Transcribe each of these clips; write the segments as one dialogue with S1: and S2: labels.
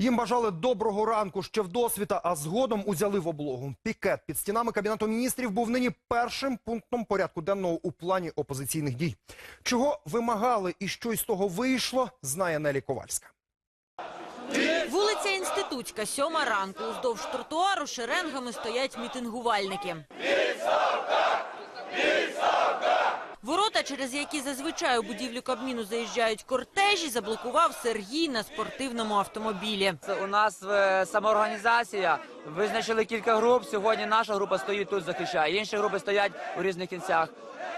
S1: Їм бажали доброго ранку ще в досвіта, а згодом узяли в облогу. Пікет під стінами Кабінету міністрів був нині першим пунктом порядку денного у плані опозиційних дій. Чого вимагали і що із того вийшло, знає Нелі Ковальська.
S2: Вулиця Інститутська, сьома ранку. Уздовж тротуару шеренгами стоять мітингувальники. Ворота, через які зазвичай у будівлю Кабміну заїжджають кортежі, заблокував Сергій на спортивному автомобілі.
S3: Це у нас е, самоорганізація. Визначили кілька груп. Сьогодні наша група стоїть тут, захищає. Інші групи стоять у різних кінцях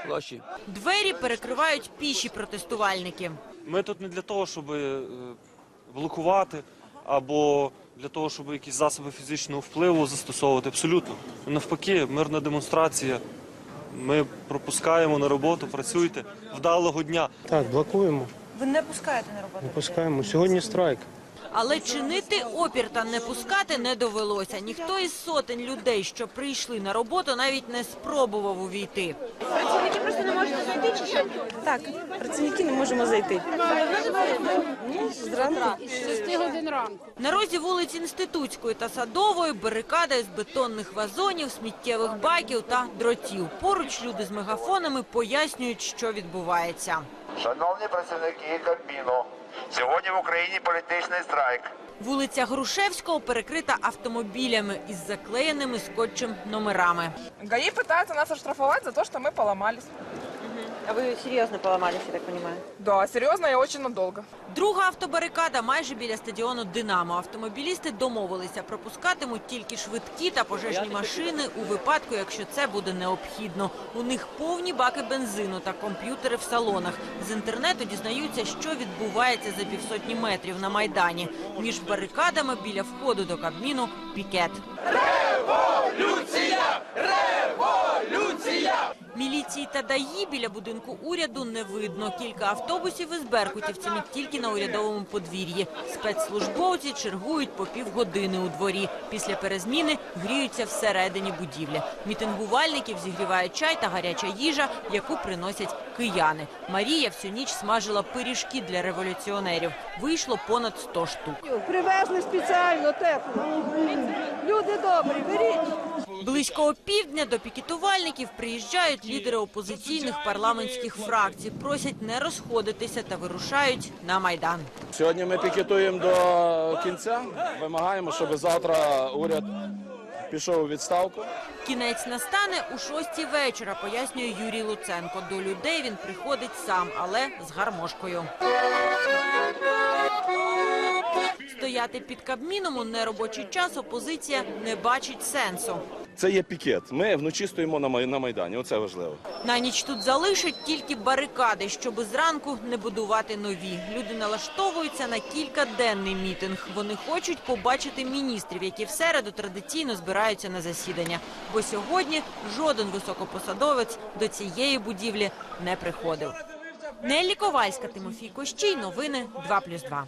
S3: площі.
S2: Двері перекривають піші протестувальники.
S4: Ми тут не для того, щоб е, блокувати або для того, щоб якісь засоби фізичного впливу застосовувати. Абсолютно. Навпаки, мирна демонстрація. Ми пропускаємо на роботу, працюйте. Вдалого дня.
S5: Так, блокуємо,
S2: Ви не пускаєте на роботу?
S5: не пускаємо. Сьогодні страйк.
S2: Але чинити опір та не пускати не довелося. Ніхто із сотень людей, що прийшли на роботу, навіть не спробував увійти.
S6: Так, працівники не можемо зайти. Ну, зранку.
S7: З 6 годин ранку.
S2: На розі вулиць Інститутської та Садової барикада з бетонних вазонів, сміттєвих баків та дротів. Поруч люди з мегафонами пояснюють, що відбувається.
S8: Шановні працівники Кабміну, сьогодні в Україні політичний страйк.
S2: Вулиця Грушевського перекрита автомобілями із заклеєними скотчем номерами.
S6: ГАИ пытаются нас оштрафовать за то, что мы поломались.
S9: А вы серьезно поломались, я так понимаю?
S6: Да, серьезно и очень надолго.
S2: Друга автобарикада майже біля стадіону Динамо. Автомобілісти домовилися, пропускатимуть тільки швидкі та пожежні машини у випадку, якщо це буде необхідно. У них повні баки бензину та комп'ютери в салонах. З інтернету дізнаються, що відбувається за півсотні метрів на майдані. Між барикадами біля входу до Кабміну пікет. Та ДАІ біля будинку уряду не видно. Кілька автобусів із беркутівцями тільки на урядовому подвір'ї. Спецслужбовці чергують по півгодини у дворі. Після перезміни гріються всередині будівлі. Мітингувальників зігріває чай та гаряча їжа, яку приносять кияни. Марія всю ніч смажила пиріжки для революціонерів. Вийшло понад 100 штук.
S9: Привезли спеціально тепло. Люди добрі, беріть.
S2: Близько опівдня до пікетувальників приїжджають лідери опозиційних парламентських фракцій, просять не розходитися та вирушають на майдан.
S10: Сьогодні ми пікетуємо до кінця. Вимагаємо, щоб завтра уряд пішов у відставку.
S2: Кінець настане у шостій вечора, пояснює Юрій Луценко. До людей він приходить сам, але з гармошкою. Стояти під Кабміном у неробочий час опозиція не бачить сенсу.
S10: Це є пікет. Ми вночі стоїмо на Май- майдані. Оце важливо.
S2: На ніч тут залишать тільки барикади, щоб зранку не будувати нові. Люди налаштовуються на кількаденний мітинг. Вони хочуть побачити міністрів, які в середу традиційно збираються на засідання. Бо сьогодні жоден високопосадовець до цієї будівлі не приходив. Нелі Ковальська, Тимофій Кощій. Новини 2+,2.